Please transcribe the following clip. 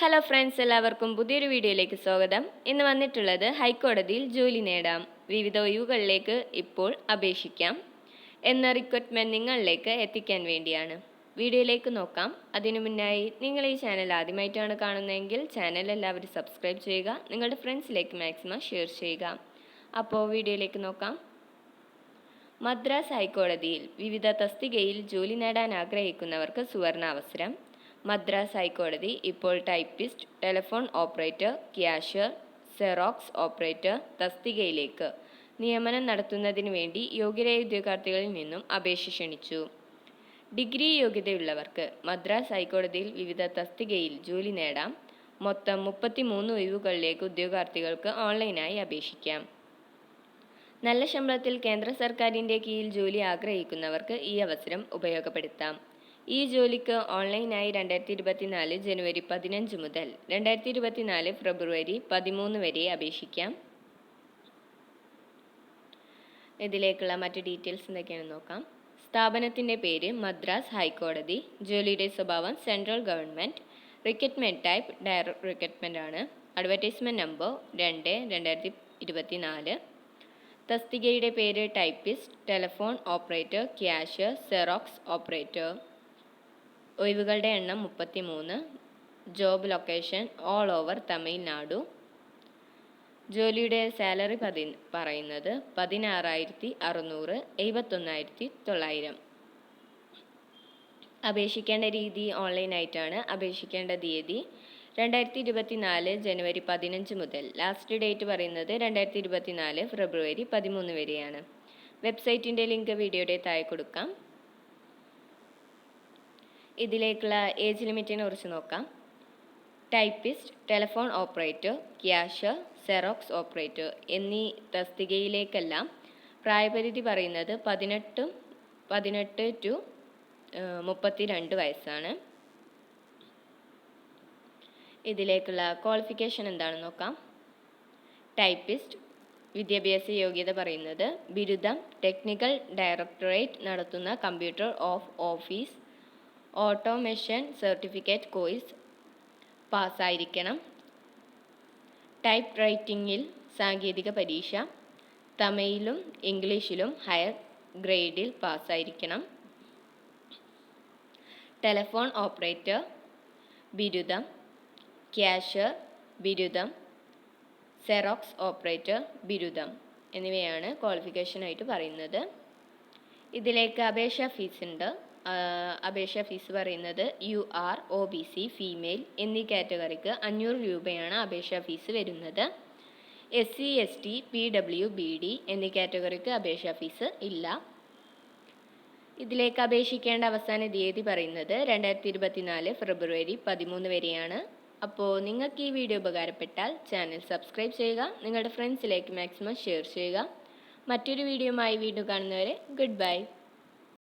Hello friends എല്ലാവർക്കും പുതിയൊരു വീഡിയോയിലേക്ക് സ്വാഗതം. ഇന്ന് വന്നിട്ടുള്ളത് ഹൈക്കോടതിയിൽ ജോലി നേടാം. വിവിധ ഒഴിവുകളിലേക്ക് ഇപ്പോൾ അപേക്ഷിക്കാം. എന്ന റിക്വയർമെന്റ് നിങ്ങളിലേക്ക് എത്തിക്കാൻ വേണ്ടിയാണ്. വീഡിയോയിലേക്ക് നോക്കാം. അതിനു മുന്നായി നിങ്ങൾ ഈ ചാനൽ ആദ്യമായിട്ടാണ് കാണുന്നതെങ്കിൽ ചാനൽ എല്ലാവരും സബ്സ്ക്രൈബ് ചെയ്യുക. നിങ്ങളുടെ ഫ്രണ്ട്സിലേക്ക് മാക്സിമം ഷെയർ ചെയ്യുക. അപ്പോൾ വീഡിയോയിലേക്ക് നോക്കാം. മദ്രാസ് ഹൈക്കോടതിയിൽ വിവിധ തസ്തികയിൽ ജോലി നേടാൻ ആഗ്രഹിക്കുന്നവർക്ക് സുവർണാവസരം. മദ്രാസ് ഹൈക്കോടതി ഇപ്പോൾ typist telephone operator cashier xerox operator തസ്തികയിലേക്ക് നിയമനം നടത്തുന്നതിന് വേണ്ടി യോഗ്യരായ ഉദ്യോഗാർത്ഥികളിൽ നിന്നും അപേക്ഷ ക്ഷണിച്ചു. ഡിഗ്രി യോഗ്യതയുള്ളവർക്ക് മദ്രാസ് ഹൈക്കോടതിയിൽ വിവിധ തസ്തികയിൽ ജോലി നേടാം. മൊത്തം മുപ്പത്തിമൂന്ന് ഒഴിവുകളിലേക്ക് ഉദ്യോഗാർത്ഥികൾക്ക് ഓൺലൈനായി അപേക്ഷിക്കാം. നല്ല ശമ്പളത്തിൽ കേന്ദ്ര സർക്കാരിന്റെ കീഴിൽ ജോലി ആഗ്രഹിക്കുന്നവർക്ക് ഈ അവസരം ഉപയോഗപ്പെടുത്താം. ഈ ജോലിക്ക് ഓൺലൈനായി രണ്ടായിരത്തി ഇരുപത്തിനാല് ജനുവരി പതിനഞ്ച് മുതൽ രണ്ടായിരത്തി ഇരുപത്തിനാല് ഫെബ്രുവരി പതിമൂന്ന് വരെ അപേക്ഷിക്കാം. ഇതിലേക്കുള്ള മറ്റ് ഡീറ്റെയിൽസ് എന്തൊക്കെയാണെന്ന് നോക്കാം. സ്ഥാപനത്തിന്റെ പേര് മദ്രാസ് ഹൈക്കോടതി. ജോലിയുടെ സ്വഭാവം central government. Recruitment type direct recruitment ആണ്. അഡ്വർടൈസ്മെന്റ് നമ്പർ രണ്ട് രണ്ടായിരത്തി ഇരുപത്തിനാല് തസ്തികയുടെ പേര് typist telephone operator cash Xerox operator. ഒഴിവുകളുടെ എണ്ണം മുപ്പത്തി മൂന്ന് job location all over Tamil Nadu. ജോലിയുടെ സാലറി പതി പറയുന്നത് പതിനാറായിരത്തി അറുന്നൂറ് എഴുപത്തൊന്നായിരത്തി തൊള്ളായിരം അപേക്ഷിക്കേണ്ട രീതി ഓൺലൈനായിട്ടാണ് അപേക്ഷിക്കേണ്ട തീയതി രണ്ടായിരത്തി ഇരുപത്തിനാല് ജനുവരി പതിനഞ്ച് മുതൽ. ലാസ്റ്റ് ഡേറ്റ് പറയുന്നത് രണ്ടായിരത്തി ഇരുപത്തിനാല് ഫെബ്രുവരി പതിമൂന്ന് വരെയാണ്. വെബ്സൈറ്റിന്റെ ലിങ്ക് വീഡിയോയുടെ താഴെ കൊടുക്കാം. ഇതിലേക്കുള്ള ഏജ് ലിമിറ്റിനെ കുറിച്ച് നോക്കാം. Typist telephone operator cashier xerox operator എന്നീ തസ്തികയിലേക്കെല്ലാം പ്രായപരിധി പറയുന്നത് പതിനെട്ടും പതിനെട്ട് ടു മുപ്പത്തി രണ്ട് വയസ്സാണ്. ഇതിലേക്കുള്ള ക്വാളിഫിക്കേഷൻ എന്താണെന്ന് നോക്കാം. ടൈപ്പിസ്റ്റ് വിദ്യാഭ്യാസ യോഗ്യത പറയുന്നത് ബിരുദം ടെക്നിക്കൽ ഡയറക്ടറേറ്റ് നടത്തുന്ന computer of office automation certificate course പാസ്സായിരിക്കണം. Type റൈറ്റിംഗിൽ സാങ്കേതിക പരീക്ഷ തമിഴിലും ഇംഗ്ലീഷിലും ഹയർ ഗ്രേഡിൽ പാസ്സായിരിക്കണം. ടെലഫോൺ ഓപ്പറേറ്റർ ബിരുദം ക്യാഷ് ബിരുദം സെറോക്സ് ഓപ്പറേറ്റർ ബിരുദം എന്നിവയാണ് ക്വാളിഫിക്കേഷനായിട്ട് പറയുന്നത്. ഇതിലേക്ക് അപേക്ഷ ഫീസ് ഉണ്ട്. അപേക്ഷാ ഫീസ് പറയുന്നത് U R O B C female എന്നീ കാറ്റഗറിക്ക് അഞ്ഞൂറ് രൂപയാണ് അപേക്ഷാ ഫീസ് വരുന്നത്. S C S T P W B D എന്നീ കാറ്റഗറിക്ക് അപേക്ഷാ ഫീസ് ഇല്ല. ഇതിലേക്ക് അപേക്ഷിക്കേണ്ട അവസാന തീയതി പറയുന്നത് രണ്ടായിരത്തി ഇരുപത്തിനാല് ഫെബ്രുവരി പതിമൂന്ന് വരെയാണ്. അപ്പോൾ നിങ്ങൾക്ക് ഈ വീഡിയോ ഉപകാരപ്പെട്ടാൽ ചാനൽ സബ്സ്ക്രൈബ് ചെയ്യുക നിങ്ങളുടെ ഫ്രണ്ട്സിലേക്ക് മാക്സിമം ഷെയർ ചെയ്യുക. മറ്റൊരു വീഡിയോയുമായി വീണ്ടും കാണുന്നവരെ ഗുഡ് ബൈ.